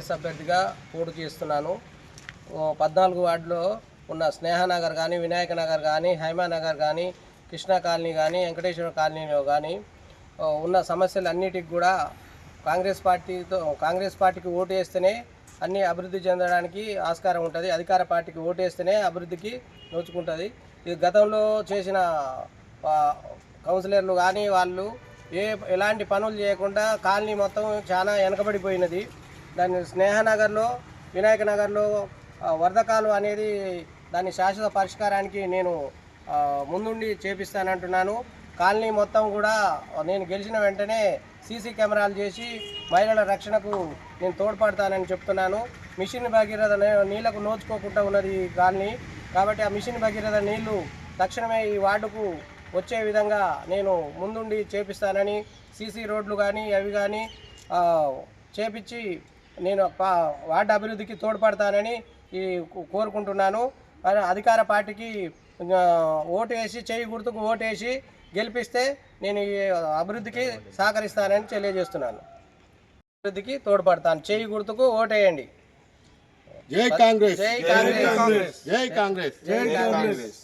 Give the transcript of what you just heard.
కాంగ్రెస్ అభ్యర్థిగా పోటీ చేస్తున్నాను. పద్నాలుగు వార్డులో ఉన్న స్నేహనగర్ కానీ వినాయక నగర్ కానీ హైమానగర్ కానీ కృష్ణా కాలనీ కానీ వెంకటేశ్వర కాలనీలో కానీ ఉన్న ఉన్న సమస్యలన్నిటికి కూడా కాంగ్రెస్ పార్టీతో కాంగ్రెస్ పార్టీకి ఓటు వేస్తేనే అన్ని అభివృద్ధి చెందడానికి ఆస్కారం ఉంటుంది. అధికార పార్టీకి ఓటు వేస్తేనే అభివృద్ధికి నోచుకుంటుంది. ఇది గతంలో చేసిన కౌన్సిలర్లు కానీ వాళ్ళు ఏ ఎలాంటి పనులు చేయకుండా కాలనీ మొత్తం చాలా వెనకబడిపోయినది. దాని స్నేహనగర్లో వినాయక నగర్లో వరదకాలు వరద కాలువ అనేది దాని శాశ్వత పరిష్కారానికి నేను ముందుండి చేపిస్తానంటున్నాను. కాలనీ మొత్తం కూడా నేను గెలిచిన వెంటనే సీసీ కెమెరాలు చేసి మహిళల రక్షణకు నేను తోడ్పడతానని చెప్తున్నాను. మిషన్ భగీరథ నీళ్ళకు నోచుకోకుండా ఉన్నది ఈ కాలనీ. కాబట్టి ఆ మిషన్ భగీరథ నీళ్ళు తక్షణమే ఈ వార్డుకు వచ్చే విధంగా నేను ముందుండి చేపిస్తానని సీసీ రోడ్లు కానీ అవి కానీ చేపించి నేను వార్డు అభివృద్ధికి తోడ్పడతానని ఈ కోరుకుంటున్నాను. అధికార పార్టీకి ఓటు వేసి చేయి గుర్తుకు ఓటు వేసి గెలిపిస్తే నేను ఈ అభివృద్ధికి సహకరిస్తానని తెలియజేస్తున్నాను. అభివృద్ధికి తోడ్పడతాను. చేయి గుర్తుకు ఓటేయండి జై కాంగ్రెస్. జై కాంగ్రెస్. జై కాంగ్రెస్. జై కాంగ్రెస్.